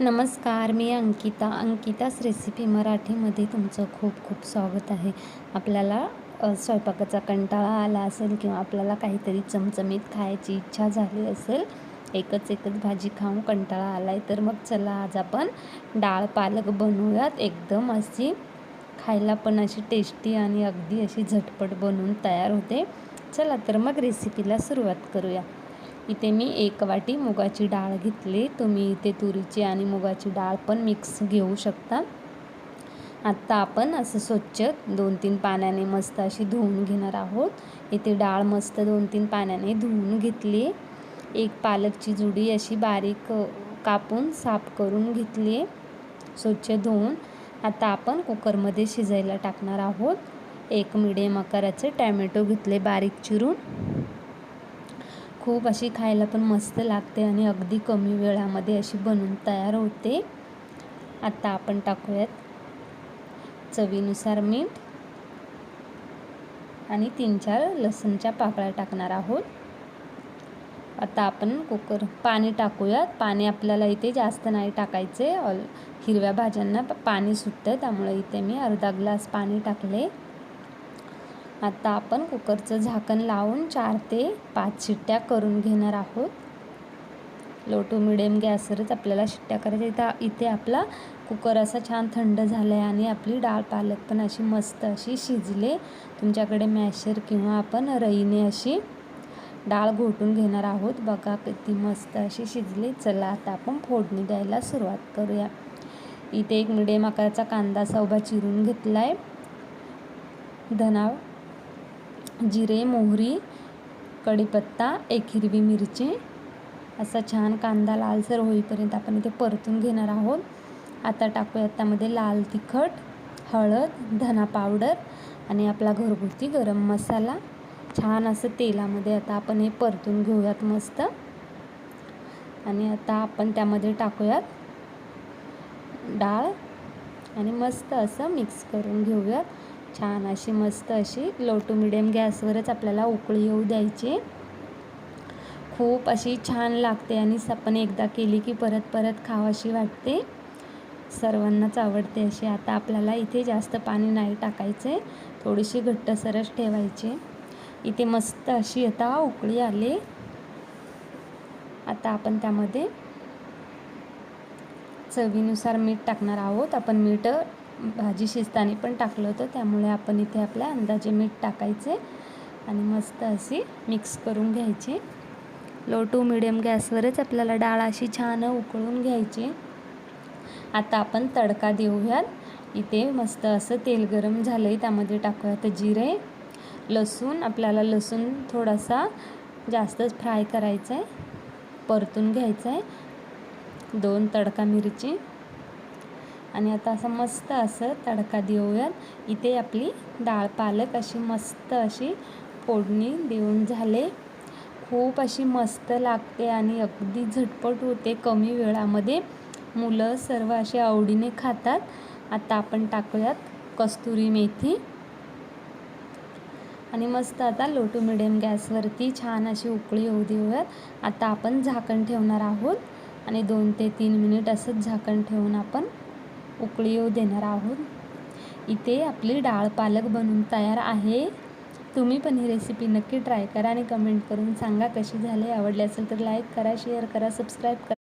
नमस्कार मी अंकिता. अंकिताच रेसिपी मराठीमध्ये तुमचं खूप खूप स्वागत आहे. आपल्याला स्वयंपाकाचा कंटाळा आला असेल किंवा आपल्याला काहीतरी चमचमीत खायची इच्छा झाली असेल एकच एकच भाजी खाऊन कंटाळा आला आहे तर मग चला आज आपण डाळ पालक बनवूयात. एकदम अशी खायला पण अशी टेस्टी आणि अगदी अशी झटपट बनवून तयार होते. चला तर मग रेसिपीला सुरुवात करूया. इथे मी एक वाटी मुगाची डाळ घेतली. तुम्ही इथे तुरीची आणि मुगाची डाळ पण मिक्स घेऊ शकता. आत्ता आपण असं स्वच्छ दोन तीन पाण्याने मस्त अशी धुवून घेणार आहोत. इथे डाळ मस्त दोन तीन पाण्याने धुवून घेतली. एक पालकची जुडी अशी बारीक कापून साफ करून घेतली. स्वच्छ धुवून आता आपण कुकरमध्ये शिजायला टाकणार आहोत. एक मिडियम आकाराचे टॅमॅटो घेतले बारीक चिरून. खूप अशी खायला पण मस्त लागते आणि अगदी कमी वेळामध्ये अशी बनवून तयार होते. आता आपण टाकूयात चवीनुसार मीठ आणि तीन चार लसूणच्या पाकळ्या टाकणार आहोत. आता आपण कुकर पाणी टाकूयात. पाणी आपल्याला इथे जास्त नाही टाकायचे. ऑल हिरव्या भाज्यांना पाणी सुटतं त्यामुळे इथे मी अर्धा ग्लास पाणी टाकले. आता आपण कुकरचं झाकण लावून चार ते पाच शिट्ट्या करून घेणार आहोत. लो टू मिडियम गॅसवरच आपल्याला शिट्ट्या करायच्या. इथं इथे आपला कुकर असा छान थंड झाला आहे आणि आपली डाळ पालक पण अशी मस्त अशी शिजले. तुमच्याकडे मॅशर किंवा आपण रईने अशी डाळ घोटून घेणार आहोत. बघा किती मस्त अशी शिजली. चला आता आपण फोडणी द्यायला सुरुवात करूया. इथे एक मिडियम आकाराचा कांदा असा उभा चिरून घेतला आहे धना जिरे मोहरी कढीपत्ता एक हिरवी मिरची. असा छान कांदा लालसर होईपर्यंत आपण इथे परतून घेणार आहोत. आता टाकूयात त्यामध्ये लाल तिखट हळद धना पावडर आणि आपला घरगुती गरम मसाला. छान असं तेलामध्ये आता आपण हे परतून घेऊयात मस्त. आणि आता आपण त्यामध्ये टाकूयात डाळ. आणि मस्त असं मिक्स करून घेऊयात. छान अशी मस्त अशी लो टू मिडियम गॅसवरच आपल्याला उकळी येऊ द्यायची. खूप अशी छान लागते आणि आपण एकदा केली की परत परत खावाशी वाटते. सर्वांनाच आवडते अशी. आता आपल्याला इथे जास्त पाणी नाही टाकायचे. थोडीशी घट्टसरच ठेवायची. इथे मस्त अशी आता उकळी आली. आता आपण त्यामध्ये चवीनुसार मीठ टाकणार आहोत. आपण मीठ भाजी शिजताना पण टाकलं होतं त्यामुळे आपण इथे आपल्या अंदाजे मीठ टाकायचे आणि मस्त अशी मिक्स करून घ्यायची. लो टू मिडियम गॅसवरच आपल्याला डाळ अशी छान उकळून घ्यायची. आता आपण तडका देऊयात. इथे मस्त असं तेल गरम झालं आहे त्यामध्ये टाकूयात जिरे लसूण. आपल्याला लसूण थोडासा जास्तच फ्राय करायचा आहे परतून घ्यायचा आहे दोन तडका मिरची. आणि आता असं मस्त असं तडका देऊयात. इथे आपली डाळ पालक अशी मस्त अशी फोडणी देऊन झाले. खूप अशी मस्त लागते आणि अगदी झटपट होते कमी वेळामध्ये. मुलं सर्व असे आवडीने खातात. आता आपण टाकूयात कस्तुरी मेथी. आणि मस्त आता लो टू मिडियम गॅसवरती छान अशी उकळी येऊ देऊयात. आता आपण झाकण ठेवणार आहोत. आणि दोन ते तीन मिनिट असंच झाकण ठेवून आपण उकळी येऊ देणार आहोत. इथे आपली डाळ पालक बनून तयार आहे. तुम्ही पण ही रेसिपी नक्की ट्राय करा आणि कमेंट करून सांगा कशी झाली. आवडली असेल तर लाईक करा शेअर करा सबस्क्राईब करा.